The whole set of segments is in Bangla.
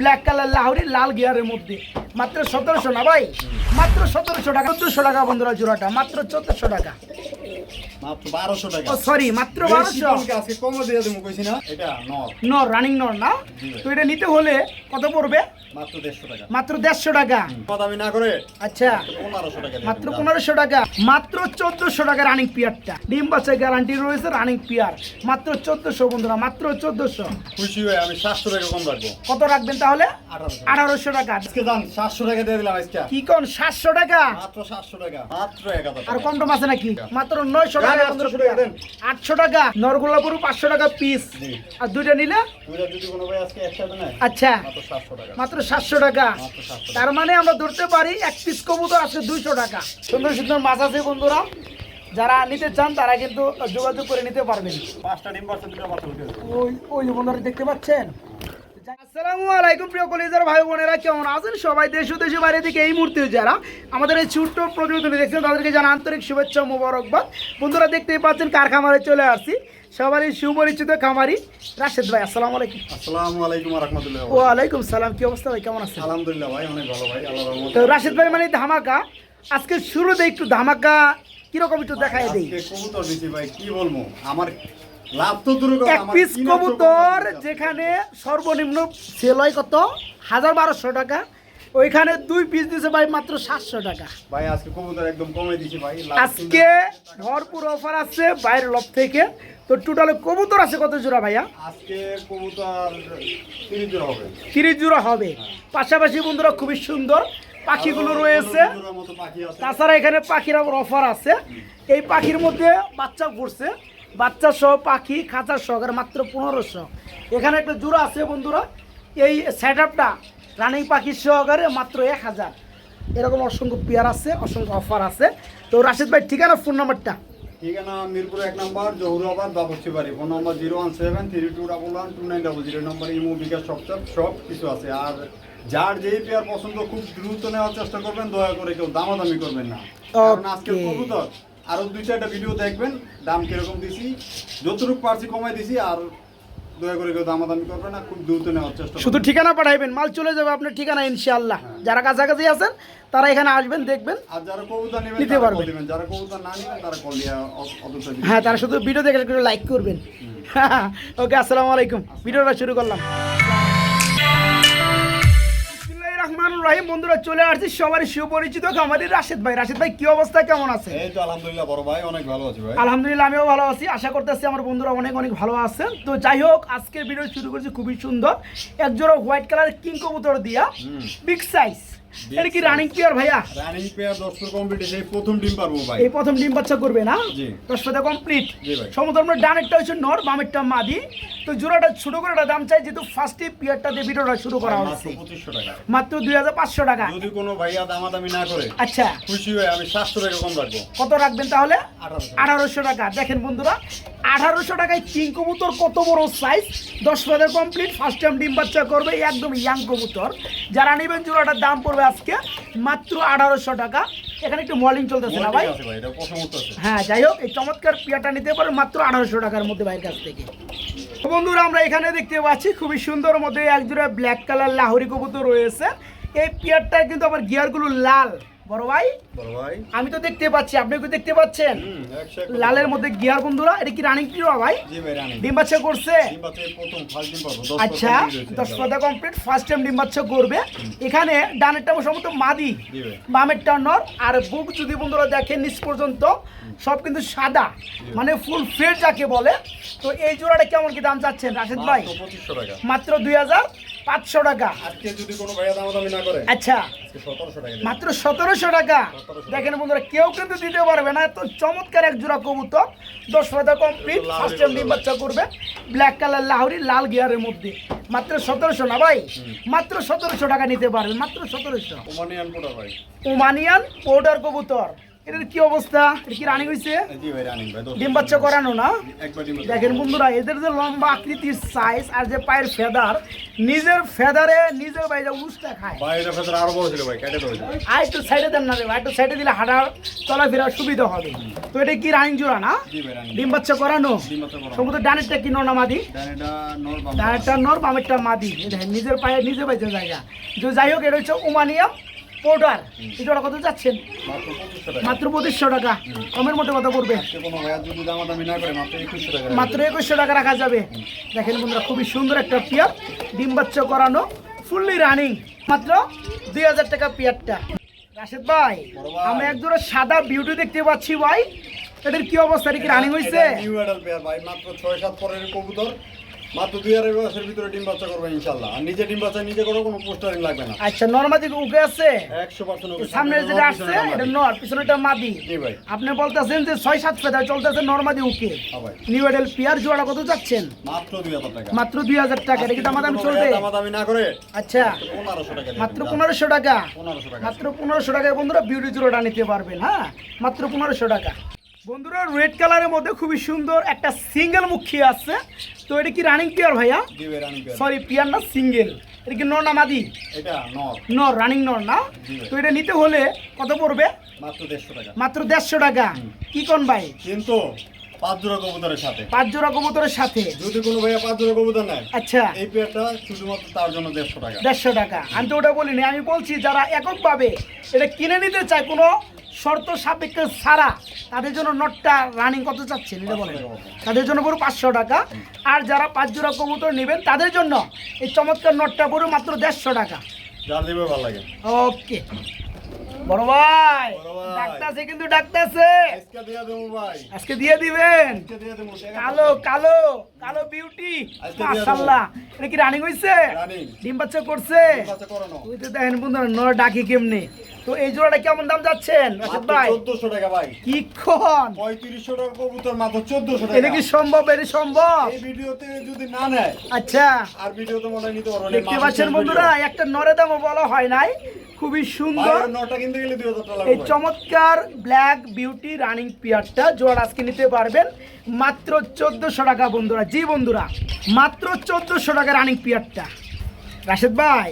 ব্ল্যাক কালার লাহরি লাল গিয়ারের মধ্যে। মাত্র সতেরোশো না ভাই? মাত্র সতেরোশো টাকা। চোদ্দশো টাকা বন্ধুরা জোড়াটা মাত্র চোদ্দশো টাকা। বারোশো টাকা। সরি মাত্র বারোশো। নর। রানিং নর না? তো এটা নিতে হলে কত পড়বে? মাত্র দেড়শো টাকা। আচ্ছা। মাত্র পনেরোশো টাকা মাত্র চোদ্দশো টাকা রানিং পিয়ারটা ডিম বাচ্চা গ্যারান্টি রয়েছে রানিং পিয়ার মাত্র চোদ্দশো বন্ধুরা মাত্র চোদ্দশো। খুশি হয়ে আমি সাতশো টাকা কম রাখব। কত রাখবেন তাহলে? আঠারোশো। টাকা। আজকে দাম সাতশো টাকা দিয়ে দিলাম আজকে। কি কোন সাতশো টাকা? মাত্র সাতশো টাকা মাত্র আর। কম টম আছে নাকি? মাত্র নয়শো টাকা গাড়ি বন্ধুরা, 800 টাকা দেন। আটশো টাকা নরগোল্লাপুর পাঁচশো টাকা পিস আর দুইটা নিলে? দুইটা যদি কোনো ভাই আজকে একসাথে নেয় আচ্ছা। মাত্র সাতশো টাকা। তার মানে আমরা ধরতে পারি এক পিস কবুতর আছে দুইশো টাকা। সুন্দর সুন্দর মাছ আছে বন্ধুরা। যারা নিতে চান তারা কিন্তু যোগাযোগ করে নিতে পারবেন। ওই ওই বন্ধুরা দেখতে পাচ্ছেন? আসসালামু আলাইকুম প্রিয় কলেজের ভাই বোনেরা কেমন আছেন? সবাই দেশ ও দেশের বাইরে থেকে এই মুহূর্তে যারা আমাদের এই ছোট্ট প্রতিবেদন দেখছেন তাদেরকে জানা আন্তরিক শুভেচ্ছা মোবারকবাদ। বন্ধুরা দেখতেই পাচ্ছেন কার খামারে চলে আসছি। সবারই সুপরিচিত খামারি রাশেদ ভাই আসসালামু আলাইকুম। আসসালামু আলাইকুম রহমতুল্লাহ ওয়ালাইকুম সালাম কি অবস্থা ভাই কেমন আছেন? আলহামদুলিল্লাহ ভাই অনেক ভালো ভাই আল্লাহ তো রাশেদ ভাই মানে ধামাকা। আজকে শুরুতে একটু ধামাকা কীরকম একটু দেখাই দেই। কবুতর দিছি ভাই কি বলব? আমার লাভ তো দূর এক পিস কবুতর যেখানে সর্বনিম্ন সেল হয় কত? হাজার বারোশো টাকা। ওইখানে দুই পিস দিছে ভাই মাত্র সাতশো টাকা। ভাই আজকে কবুতর একদম কমে দিছি ভাই আজকে ভরপুর অফার আছে বাইরের লব থেকে। তো টোটালে কবুতর আছে কত জোড়া ভাইয়া? আজকে কবুতর তিরিশ জোড়া হবে। তিরিশ জোড়া হবে। পাশাপাশি বন্ধুরা খুবই সুন্দর পাখিগুলো রয়েছে। তাছাড়া এখানে পাখির আবার অফার আছে। এই পাখির মধ্যে বাচ্চা পড়ছে। বাচ্চা সহ পাখি খাঁচা সহকারে মাত্র পনেরোশো। এখানে একটা জোড়া আছে বন্ধুরা। এই সেট আপটা রানিং পাখির সহকারে মাত্র এক হাজার। এরকম অসংখ্য পেয়ার আছে অসংখ্য অফার আছে। তো রাশিদ ভাই ঠিকানা ফোন নাম্বারটা ঠিকানা মিরপুর এক নম্বর জহুরাবাদ বাবুর্চি বাড়ি phone number zero one seven three two double one two nine double zero number Imo bKash সব সব কিছু আছে। আর যার যেই পেয়ার পছন্দ খুব দ্রুত নেওয়ার চেষ্টা করবেন দয়া করে কেউ দামাদামি করবেন না। কারণ আজকের কবুতর আরও দুই চারটা ভিডিও দেখবেন দাম কীরকম দিছি যতটুকু পারছি কমাই দিছি আর দয়া করে কেউ দামাদামি করবেন না খুব দ্রুত নেওয়ার চেষ্টা শুধু ঠিকানা পাঠাইবেন মাল চলে যাবে আপনার ঠিকানা ইনশাআল্লাহ। যারা কাছাকাছি আছেন তারা এখানে আসবেন দেখবেন আর যারা কবুতর নেবেন নিতে পারবেন। যারা কবুতর না নেবেন তারা কল দিয়ে অ- অতটা দিবেন। হ্যাঁ তারা শুধু ভিডিও দেখে লাইক করবেন। ওকে আসসালামু আলাইকুম। ভিডিওটা শুরু করলাম। রহিম বন্ধুরা চলে আসছি সবারই সুপরিচিত আমাদের রাশেদ ভাই। রাশেদ ভাই কি অবস্থা? কেমন আছে? এই তো আলহামদুলিল্লাহ বড় ভাই অনেক ভালো আছি ভাই। আলহামদুলিল্লাহ আমিও ভালো আছি। আশা করতেছি আমার বন্ধুরা অনেক অনেক ভালো আছে তো যাই হোক আজকের ভিডিও শুরু করছি খুবই সুন্দর। একজোড়া হোয়াইট কালার কিং কবুতর দিয়া। বিগ সাইজ এটা কি রানিং পিয়ার ভাইয়া? রানিং পেয়ার এই প্রথম ডিম পারব ভাই। এই প্রথম ডিম বাচ্চা করবে না? কমপ্লিট ডানেরটা হচ্ছে নর বামেরটা মাদি। তো জোড়াটা ছোট করে একটা দাম চাই যেহেতু ফার্স্টে পিয়ারটা দিয়ে ভিডিওটা শুরু করা হচ্ছে। মাত্র দুই হাজার পাঁচশো টাকা। যদি কোনো ভাইয়া দামাদামি না করে আচ্ছা। খুশি হয়ে আমি সাতশো টাকা কম রাখব। কত রাখবেন তাহলে? আঠারোশো। আঠারোশো টাকা। দেখেন বন্ধুরা আঠারোশো টাকায় কিং কবুতর কত বড় সাইজ দশ পাতা কমপ্লিট। ফার্স্ট টাইম ডিম বাচ্চা করবে একদম ইয়াং কবুতর। যারা নেবেন জোড়াটার দাম পড়বে আজকে মাত্র আঠারোশো টাকা। এখানে একটু মলিং চলতেছে না ভাই? হ্যাঁ যাই হোক এই চমৎকার পিয়াটা নিতে পারে মাত্র আঠারোশো টাকার মধ্যে ভাইয়ের কাছ থেকে। বন্ধুরা আমরা এখানে দেখতে পাচ্ছি খুবই সুন্দর মধ্যে একজোড়া ব্ল্যাক কালার লাহরি কবুতর রয়েছে। এই পিয়ারটা কিন্তু আবার গিয়ারগুলো লাল। বড় ভাই? বড় ভাই। আমি তো দেখতে পাচ্ছি আপনি কি দেখতে পাচ্ছেন? লালের মধ্যে গিয়ার বন্ধুরা এটা কি রানিং পিরিয়ড ভাই? জি ভাই রানিং। ডিম বাচ্চা করছে? ডিম বাচ্চা প্রথম ফার্স্ট ডিম পাবো আচ্ছা দশ পাতা কমপ্লিট ফার্স্ট টাইম ডিম বাচ্চা করবে। এখানে ডানেরটা সম্ভবত মাদি জি ভাই বামেরটা নর আর বুক যদি বন্ধুরা দেখেন নিচ পর্যন্ত সব কিন্তু সাদা মানে ফুল ফ্রেড যাকে বলে। তো এই জোড়াটা কেমন কি দাম চাচ্ছেন রাশেদ ভাই? মাত্র পঁচিশশো টাকা। মাত্র দুই হাজার? পাঁচশো টাকা। আজকে যদি কোনো ভাইয়া দামাদামি না করে আচ্ছা। মাত্র সতেরোশো টাকা। দেখেন বন্ধুরা কেউ কিন্তু দিতে পারবে না এত চমৎকার এক জোড়া কবুতর। দশ পাতা কমপ্লিট ফার্স্ট টাইম ডিম বাচ্চা করবে ব্ল্যাক কালার লাহোরি লাল গিয়ারের মধ্যে। মাত্র সতেরোশো না ভাই? মাত্র সতেরোশো টাকা নিতে পারবেন মাত্র সতেরোশো। ওমানিয়ান ভাই। ওমানিয়ান পাউডার কবুতর। এটার কি অবস্থা? এটা কি রানিং হয়েছে ডিম বাচ্চা করানো না? দেখেন বন্ধুরা এদের যে লম্বা আকৃতির সাইজ আর যে পায়ের ফেদার নিজের ফেদারে নিজের বাইরে খায়। আরও একটু সাইডে দেন না একটু সাইডে দিলে হাঁটার চলাফেরার সুবিধা হবে। তো এটা কি রানিং জোড়া না? ডিম বাচ্চা করানো? সমুদ্র ডানেরটা কি নর না মাদি? ডানেরটা নর বামেরটা মাদি। দেখেন নিজের পায়ে নিজে বাইতে জায়গা। যাই হোক এটা হচ্ছে ওমানিয়াম পোর্টার এই জোড়া কত যাচ্ছেন মাত্র পঁচিশশো টাকা। কমের মধ্যে কথা পড়বে? আজকে কোনো ভাইয়া যদি দামাদামি না করে মাত্র একুশশো টাকা রাখা যাবে। দেখেন বন্ধুরা খুবই সুন্দর একটা পিয়ার। ডিম বাচ্চা করানো ফুললি রানিং মাত্র দুই হাজার টাকা পিয়ারটা। রাশেদ ভাই। আমি একজোড়া সাদা বিউটি দেখতে পাচ্ছি ভাই। এটার কি অবস্থা? কি রানিং হয়েছে নিউ অ্যাডাল পেয়ার ভাই মাত্র ছয় সাত পরের কবুতর। মাত্র দুই আড়াই মাসের ভিতরে ডিম বাচ্চা করবে ইনশাল্লাহ আর নিজে ডিম বাচ্চা নিজে করো কোনো পোস্টারিং লাগবে না। আচ্ছা নর্মাদি উকে আছে? একশো পার্সেন্ট সামনে যেটা আসছে এটা নর পিছনেটা মাদি। জি ভাই। আপনি বলতেছেন যে ছয় সাত ফেদা চলতেছে নর্মাদি উকে ভাই। নিউ এডেল পিয়ার জোড়া কত যাচ্ছেন মাত্র দুই হাজার টাকা। মাত্র দুই হাজার টাকা এটা কি চলবে? না করে আচ্ছা। পনেরোশো টাকা মাত্র দেবেন। পনেরোশো টাকা? পনেরোশো টাকা। মাত্র পনেরোশো টাকায় বন্ধুরা বিউটি জোড়াটা নিতে পারবেন হ্যাঁ? মাত্র পনেরোশো টাকা। বন্ধুরা রেড কালারের মধ্যে খুবই সুন্দর একটা সিঙ্গেল মুখী আছে তো এটা কি রানিং পিয়ার ভাইয়া? সরি পিয়ার না সিঙ্গেল এটা কি নর না মাদি? এটা নর। নর রানিং নর না? তো এটা নিতে হলে কত পড়বে? মাত্র দেড়শো টাকা। মাত্র দেড়শো টাকা। কি কোন ভাই? কিন্তু পাঁচ জোড়া কবুতরের সাথে। পাঁচ জোড়া কবুতরের সাথে। যদি কোনো ভাইয়া পাঁচ জোড়া কবুতর নেয় আচ্ছা। এই পেয়ারটা শুধুমাত্র তার জন্য দেড়শো টাকা। দেড়শো টাকা। আমি তো ওটা বলিনি আমি বলছি যারা এককভাবে এটা কিনে নিতে চায় কোনো শর্ত সাপেক্ষে ছাড়া তাদের জন্য নটটা রানিং কত চাচ্ছেন এটা বলেন। তাদের জন্য পুরো পাঁচশো টাকা। আর যারা পাঁচ জোড়া কবুতর নেবেন তাদের জন্য এই চমৎকার নটটা পুরো মাত্র দেড়শো টাকা। ওকে। বড় ভাই বড় ডাক্তারছে কিন্তু ডাক্তারছে আজকে দিয়ে দেবো ভাই। আজকে দিয়ে দিবেন? কালো কালো কালো বিউটি। মাশাআল্লাহ। এটা কি রানিং হইছে? রানিং ডিম বাচ্চা করছে? ওই তো দেখেন বন্ধুরা নর ডাকি কেমনে? তো এই জোড়াটা কেমন দাম যাচ্ছেন রাশেদ ভাই? চোদ্দশো টাকা ভাই। কি খন পঁয়ত্রিশশো টাকা কবুতর মাত্র চোদ্দশো এটা কি সম্ভব? এটা সম্ভব? এই ভিডিওতে যদি না নেয় আচ্ছা। আর ভিডিওতে মনে নিতে পারব দেখতে পাচ্ছেন বন্ধুরা একটা নরে দামও বলা হয় নাই। খুবই সুন্দর। টাকা এই চমৎকার ব্ল্যাক বিউটি রানিং পিয়ারটা জোড়া আজকে নিতে পারবেন। মাত্র চোদ্দশো টাকা বন্ধুরা জি বন্ধুরা মাত্র চোদ্দশো টাকা রানিং পিয়ারটা রাশেদ ভাই।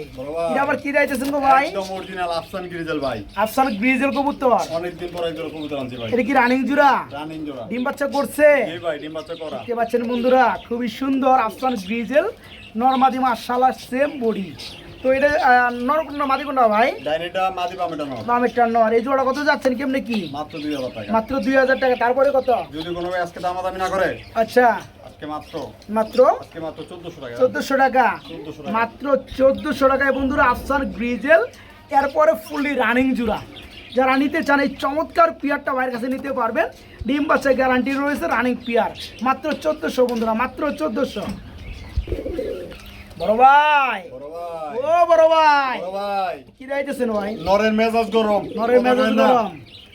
এটা আবার কি রাইতেছেন গো ভাই? একদম অরিজিনাল আফসান গ্রিজেল ভাই। আফসান গ্রিজেল কবুতর। অনেকদিন পর একজন কবুতর আনছি ভাই। এটা কি রানিং জোড়া? রানিং জোড়া। ডিম বাচ্চা করছে? এই ভাই ডিম বাচ্চা করা। দেখতে পাচ্ছেন বন্ধুরা খুবই সুন্দর আফসান গ্রিজেল। নর্মাদি মার্শাল্লাহ সেম বডি তো এটা নর মাদি কোনটা ভাই? ডাইনিটা মাদি বামেটা মামেরটা নর। এই জোড়া কত যাচ্ছেন কেমনে কি? মাত্র দুই হাজার টাকা। মাত্র দুই হাজার টাকা। তারপরে কত? যদি কোনো আজকে দামাদামি না করে? আচ্ছা। আজকে মাত্র? মাত্র? আজকে মাত্র চোদ্দশো টাকা। 1400 টাকা। মাত্র চোদ্দশো টাকায় বন্ধুরা আফসান গ্রিজেল এরপরে ফুললি রানিং জুড়া। যারা নিতে চান এই চমৎকার পিয়ারটা ভাইয়ের কাছে নিতে পারবেন। ডিম বাচ্চা গ্যারান্টি রয়েছে রানিং পিয়ার। মাত্র চোদ্দশো বন্ধুরা মাত্র চোদ্দশো। বড় ভাই। ও বড় ভাই। কি রাইতেছেন ভাই? নরের মেজাজ গরম। নরের মেজাজ। গরম।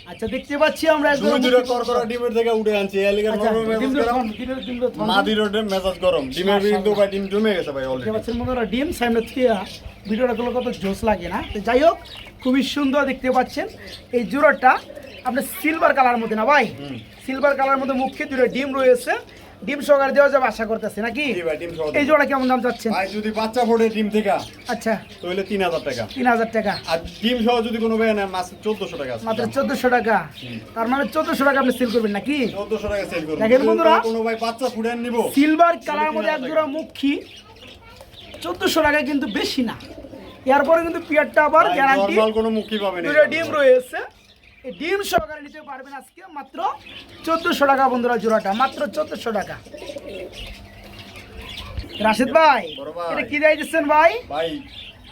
আচ্ছা দেখতে পাচ্ছি আমরা একদম করকরা ডিমের থেকে উঠে আনছি এলিগার আচ্ছা, নরের মেজাজ গরম। থন, ডিমের- ভাই ডিম জমে গেছে ভাই দেখতে অলরেডি পাচ্ছেন বন্ধুরা ডিম সামনে থেকে ভিডিওটা গুলো কত জোস লাগে না? তো যাই হোক খুবই সুন্দর দেখতে পাচ্ছেন। এই জোড়াটা আপনার সিলভার কালার মধ্যে না ভাই? সিলভার কালার মধ্যে মুখে দুটো ডিম রয়েছে। ডিম সহকারে দেওয়া যাবে আশা করতেছে নাকি? এই জোড়া কেমন দাম চাচ্ছেন? ভাই যদি বাচ্চা ফোটে ডিম থেকে আচ্ছা। তাহলে তিন হাজার টাকা। তিন হাজার টাকা। আর ডিম সহ যদি কোনো ভাই মাছ চোদ্দশো টাকা মাত্র চোদ্দশো টাকা। তার মানে চোদ্দশো টাকা আপনি সেল করবেন নাকি? চোদ্দশো টাকা সেল করব দেখেন বন্ধুরা। কোনো ভাই বাচ্চা ফুটে নিব। সিলভার কালার মধ্যে এক জোড়া মুখী। চোদ্দশো টাকা কিন্তু বেশি না। এরপরে কিন্তু পিয়ারটা আবার গ্যারান্টি কোনো মুখই পাবে না দুটো ডিম রয়েছে। ডিম সহকারে নিতে পারবেন আজকে মাত্র চোদ্দশো টাকা বন্ধুরা জোড়াটা মাত্র চোদ্দশো টাকা। রাশিদ ভাই এটা কি দেয় দিচ্ছেন ভাই? ভাই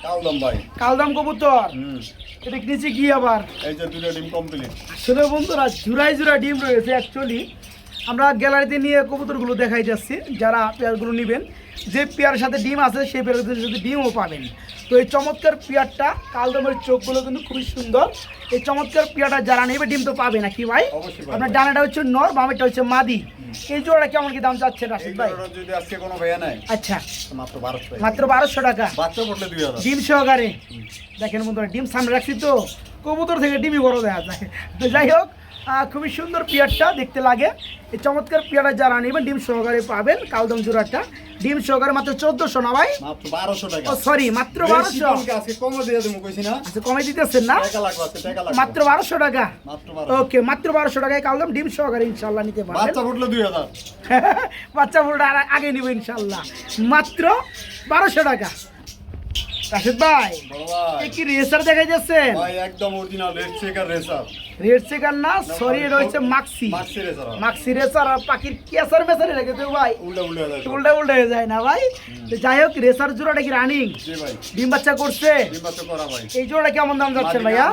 কালদম ভাই। কালদাম কবুতর? এটা নিচে কি আবার? এই যে দুটো ডিম কমপ্লিট আসলে বন্ধুরা জুড়াই জুড়া ডিম রয়েছে অ্যাকচুয়ালি আমরা গ্যালারিতে নিয়ে কবুতরগুলো দেখাই যাচ্ছি যারা পেয়ারগুলো নেবেন। যে পেয়ারের সাথে ডিম আছে সেই পেয়ারের সাথে ডিমও পাবেন। তো এই চমৎকার পেয়ারটা কালদমের চোখগুলো কিন্তু খুবই সুন্দর। এই চমৎকার পেয়ারটা যারা নেবে ডিম তো পাবে না কি ভাই আপনার ডানাটা হচ্ছে নর বামেরটা হচ্ছে মাদি। এই জোড়াটা কেমন কি দাম চাচ্ছে এই রাশিদ ভাই? যদি আজকে কোনো ভাইয়া নেয় আচ্ছা। মাত্র বারোশো টাকা। মাত্র বারোশো টাকা। বাচ্চা ফুটলে দুই হাজার। ডিম সহকারে। দেখেন বন্ধুরা ডিম সামনে রাখছি তো। কবুতর থেকে ডিমই বড় দেখা যায়। তো যাই হোক খুবই সুন্দর পিয়ারটা দেখতে লাগে। এই চমৎকার পিয়ারা যারা নেবেন ডিম সহকারে পাবেন কালদম জোড়াটা। ডিম সহকারে মাত্র চোদ্দশো না ভাই? ও সরি মাত্র বারোশো। আচ্ছা কমে দিতেছেন না? মাত্র বারোশো টাকা? ওকে মাত্র বারোশো টাকায় কালদম ডিম সহকারে ইনশাল্লাহ নিতে পারবেন। বাচ্চা ফুটলে দুই হাজার। বাচ্চা ফুলটা আর আগে নিব ইনশাল্লাহ। মাত্র বারোশো টাকা। রাশেদ ভাই কি রেসার দেখাই যাচ্ছেন? একদম অরিজিনাল রেসার। রেড সেকার না সরি হচ্ছে মাক্সি। মাক্সি রেসার আর পাখির কেসার মেসারে ভাই। উল্টা উল্টা হয়ে যায় না ভাই। তো যাই হোক রেসার জোড়াটা কি রানিং ডিম বাচ্চা করছে? এই জোড়াটা কেমন দাম যাচ্ছে ভাইয়া?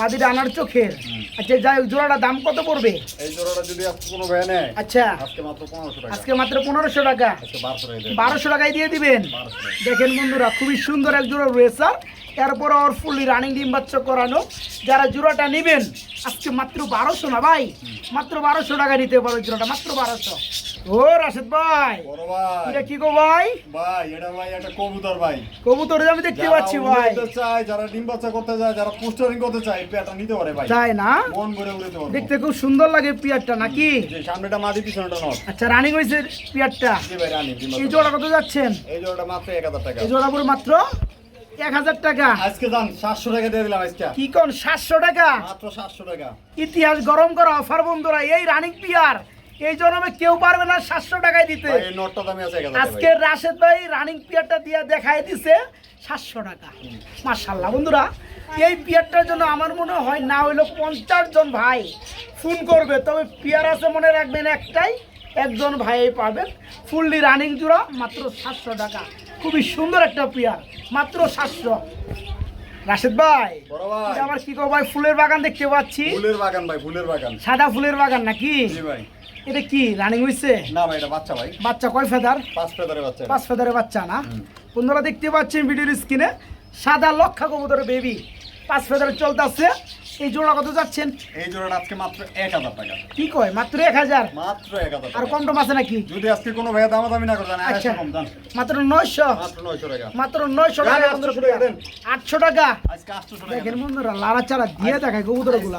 মাদিটা আনার চোখের। আচ্ছা যাই হোক জোড়াটা দাম কত পড়বে? এই জোড়াটা যদি আজকে কোনো ভাই নেয় আচ্ছা। আজকে মাত্র পনেরোশো টাকা। বারোশো টাকায় দিয়ে দিবেন। দেখেন বন্ধুরা খুবই সুন্দর এক জোড়া রেসার এরপর ওর ফুললি রানিং ডিম বাচ্চা করানো। যারা জোড়াটা নেবেন আজকে মাত্র বারোশো না ভাই? মাত্র বারোশো টাকা নিতে পারো জোড়াটা মাত্র বারোশো। ও রাশেদ ভাই। এটা কি গো ভাই? ভাই এটা ভাই একটা কবুতর ভাই। কবুতর আমি দেখতে পাচ্ছি ভাই। চায় যারা ডিম বাচ্চা করতে যায় যারা পোস্টারিং করতে চায় পেয়ারটা নিতে পারে ভাই। তাই না? মন ভরে উড়তে পারব। দেখতে খুব সুন্দর লাগে পিয়ারটা নাকি? যে সামনেটা মাদি পিছনেটা নট আচ্ছা রানিং হয়েছে পিয়ারটা। জি ভাই রানি এই জোড়া কত যাচ্ছেন? এই জোড়াটা মাত্র এক হাজার টাকা। এই জোড়া পুরো মাত্র এক হাজার টাকা। আজকে দাম সাতশো টাকা দিয়ে দিলাম আজকে। কি কোন সাতশো টাকা? মাত্র সাতশো টাকা। ইতিহাস গরম করা অফার বন্ধুরা এই রানিং পিয়ার। এই জন্মে কেউ পারবে না সাতশো টাকায় দিতে। আজকে রাশেদ ভাই রানিং পিয়ারটা দিয়ে দেখাই দিছে সাতশো টাকা। মার্শাল্লাহ বন্ধুরা এই পিয়ারটার জন্য আমার মনে হয় না হইল পঞ্চাশ জন ভাই ফোন করবে। তবে পিয়ার আছে মনে রাখবেন একটাই একজন ভাই পাবেন। ফুললি রানিং জোড়া মাত্র সাতশো টাকা। খুবই সুন্দর একটা পিয়ার মাত্র সাতশো। রাশেদ ভাই ভাই। কি কো ভাই ফুলের বাগান দেখতে পাচ্ছি? ফুলের বাগান ভাই ফুলের বাগান। সাদা ফুলের বাগান নাকি? ভাই। এটা কি রানিং হইছে? না ভাই এটা বাচ্চা ভাই। বাচ্চা কয় ফেদার? পাঁচ ফেদারের বাচ্চা। পাঁচ ফেদারের বাচ্চা না? বন্ধুরা দেখতে পাচ্ছেন ভিডিওর স্ক্রিনে সাদা লক্ষা কবুতরের বেবি পাঁচ ফেদারে চলতেছে। এই জোড়া কত যাচ্ছেন? এই জোড়াটা আজকে মাত্র এক হাজার টাকা। কি কয়? মাত্র এক হাজার? মাত্র এক হাজার আর কম টম আছে নাকি? যদি আজকে কোনো ভাইয়া দামা দামি না করেন আচ্ছা। কম দাম। মাত্র নয়শো? মাত্র নয়শো টাকা। মাত্র নয়শো টাকা। 800 টাকা দেন। আটশো টাকা। আজকে আটশোশো টাকা। দেখেন বন্ধুরা লাড়া চারা দিয়ে দেখায় কবুতরগুলা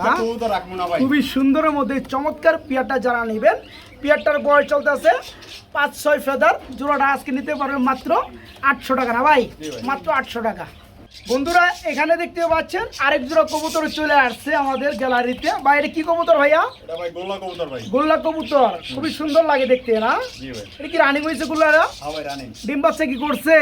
রাখব না ভাই। খুবই সুন্দরের মধ্যে চমৎকার পিয়ারটা যারা নেবেন পিয়ারটার বয়স চলতেছে পাঁচ ছয় ফেদার। জোড়াটা আজকে নিতে পারবেন মাত্র আটশো টাকা না ভাই। মাত্র আটশো টাকা। বন্ধুরা এখানে দেখতে পাচ্ছেন আরেক জোড়া কবুতর চলে আসছে আমাদের গ্যালারিতে। বাইরে কি কবুতর ভাইয়া? গোল্লা কবুতর ভাই। গোল্লা কবুতর। খুবই সুন্দর লাগে দেখতে না? এটা কি রানিং হয়েছে গোল্লারা? হ্যাঁ ডিম বাচ্চা কি করছে?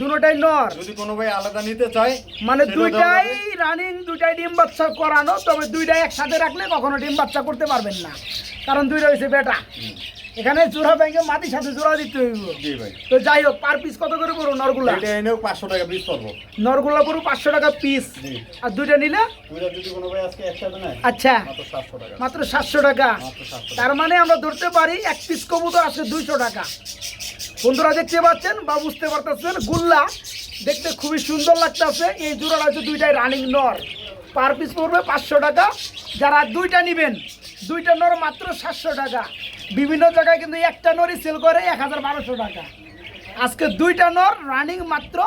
দুটাই নর যদি কোনো ভাই আলাদা নিতে চায় মানে দুইটাই রানিং দুইটাই ডিম বাচ্চা করানো তবে দুইটাই একসাথে রাখলে কখনো ডিম বাচ্চা করতে পারবেন না। কারণ দুইটা হয়েছে বেটা। এখানে জোড়া ব্যাংকে মাটির সাথে জোড়া দিতে হইব। জি ভাই। তো যাই হোক পার পিস কত করে পড়ো নরগুলা? এটা এনেও পাঁচশো টাকা পিস পাবো নরগুলা পড়ো পাঁচশো টাকা পিস আর দুইটা নিলে? দুইটা যদি কোনো ভাই আজকে একসাথে নেয় আচ্ছা। মাত্র সাতশো টাকা। মাত্র সাতশো টাকা। তার মানে আমরা ধরতে পারি এক পিস কবুতর আছে দুইশো টাকা। বন্ধুরা দেখতে পাচ্ছেন বা বুঝতে পারতেছেন গুল্লা দেখতে খুবই সুন্দর লাগতেছে। এই জোড়াটা হচ্ছে দুইটাই রানিং নর। পার পিস পড়বে পাঁচশো টাকা। যারা দুইটা নেবেন দুইটা নর মাত্র সাতশো টাকা। বিভিন্ন জায়গায় কিন্তু একটা নরই সেল করে এক হাজার বারোশো টাকা। আজকে দুইটা নর রানিং মাত্র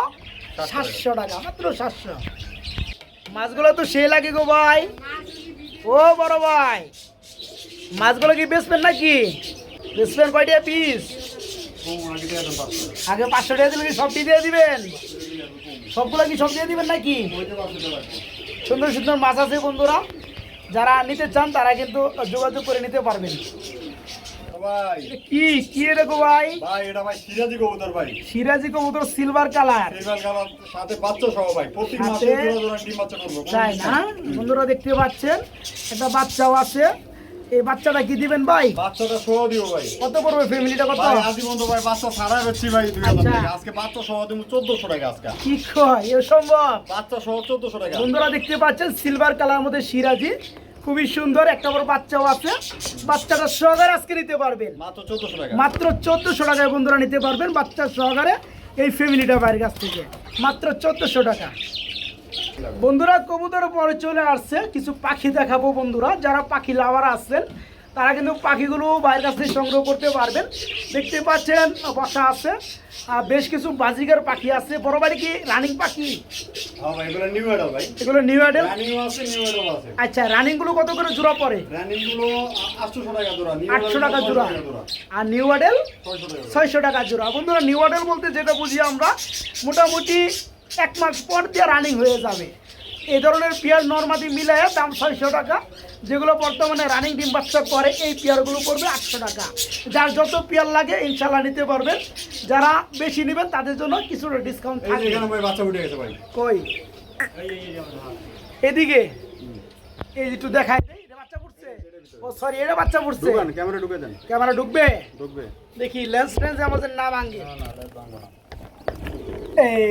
সাতশো টাকা, মাত্র সাতশো। মাছগুলো তো সেই লাগে গো ভাই। ও বড় ভাই। মাছগুলো কি বেচবেন নাকি? বেচবেন কয়টা পিস আগে পাঁচশো। টাকা দিলে কি সবটি দিয়ে দিবেন? সবগুলো কি সব দিয়ে দিবেন নাকি? সুন্দর সুন্দর মাছ আছে বন্ধুরা। যারা নিতে চান তারা কিন্তু যোগাযোগ করে নিতে পারবেন। ও ভাই। এটা কি? কি ভাই? ভাই এটা ভাই সিরাজি কবুতর ভাই। সিরাজি কবুতর সিলভার কালার সিলভার কালার সাথে বাচ্চা সহ ভাই। প্রতি মাসে জোড়া জোড়া ডিম বাচ্চা করব। তাই না? বন্ধুরা দেখতে পাচ্ছেন একটা বাচ্চাও আছে। এই বাচ্চাটা কি দিবেন ভাই? বাচ্চাটা সহ ভাই। কত পড়বে ফ্যামিলিটা কত? ভাই বন্ধু ভাই বাচ্চা ভাই আচ্ছা। টাকা। আজকে বাচ্চা সহ দিব চোদ্দশো টাকা আজকে। কি কয়? এ সম্ভব। বাচ্চা সহ চোদ্দশো টাকা। বন্ধুরা দেখতে পাচ্ছেন সিলভার কালার মধ্যে সিরাজি। খুবই সুন্দর একটা বড় বাচ্চাও আছে। বাচ্চাটা সহকারে আজকে নিতে পারবেন। মাত্র চোদ্দশো টাকা। মাত্র চোদ্দশো টাকায় বন্ধুরা নিতে পারবেন বাচ্চা সহকারে এই ফ্যামিলিটা বাইরের কাছ থেকে। মাত্র চোদ্দশো টাকা। বন্ধুরা কবুতর পরে চলে আসছে। কিছু পাখি দেখাবো বন্ধুরা যারা পাখি লাভার আছেন তারা কিন্তু পাখিগুলো বাইরের কাছ থেকে সংগ্রহ করতে পারবেন। দেখতে পাচ্ছেন বসা আছে। আর বেশ কিছু বাজিকার পাখি আছে। বড় বাড়ি কি রানিং পাখি? হ্যাঁ এগুলো নিউ অ্যাডাল আচ্ছা রানিংগুলো কত করে জোড়া পড়ে? রানিংগুলো আটশো টাকা জোড়া নিউ আটশো টাকা জোড়া। আর নিউ অ্যাডেল ছয়শো টাকা ছয়শো টাকা জোড়া। বন্ধুরা নিউ অ্যাডেল বলতে যেটা বুঝি আমরা মোটামুটি এক মাস পর দিয়ে রানিং হয়ে যাবে। এই ধরনের পেয়ার নর্মাদি মিলায় দাম ছয়শো টাকা যেগুলো বর্তমানে রানিং ডিম বাচ্চা করে এই পেয়ারগুলো পড়বে আটশো টাকা। যার যত পেয়ার লাগে ইনশাল্লাহ নিতে পারবেন। যারা বেশি নেবেন তাদের জন্য কিছুটা ডিসকাউন্ট কই? এদিকে। এই যে একটু দেখাই বাচ্চা পড়ছে। ও সরি এটা বাচ্চা পড়ছে। ক্যামেরা ঢুকে দেন। ক্যামেরা ঢুকবে? ঢুকবে। দেখি লেন্স টেন্স আমাদের না ভাঙে। এই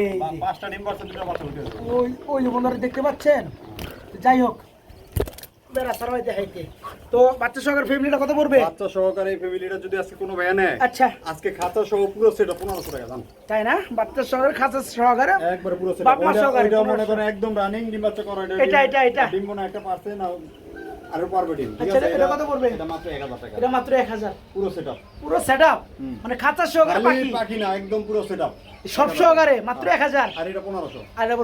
পাঁচটা ডিম বাচ্চা দুটো বাচ্চা উঠে ওই ওই যে বন্ধুরা দেখতে পাচ্ছেন? যাই হোক বেড়া সারাই দেখাইতে তো বাচ্চা সহকার ফ্যামিলিটা কত পড়বে? বাচ্চা সহকারে এই ফ্যামিলিটা যদি আজকে কোনো ভাইয়া নেয় আচ্ছা। আজকে খাতা সহ পুরো সেটা পনেরোশো টাকা দাম তাই না? বাচ্চা সহকার খাঁচা সহকারে? একবারে পুরো সেটা বাপ মা সহকারে ওইটা মনে করেন একদম রানিং ডিম বাচ্চা করা এটা, এটা, এটা। ডিম মনে একটা পারছে না আরও পারবে ঠিক আচ্ছা, আছে? এটা কত পড়বে? এটা মাত্র 1000 টাকা। এটা মাত্র এক হাজার। পুরো সেটআপ। মানে খাঁচা সহকারে খালি পাখি? পাখি না একদম পুরো সেটআপ সব সহকারে মাত্র এক হাজার? আর এটা পনেরোশো। আর এটা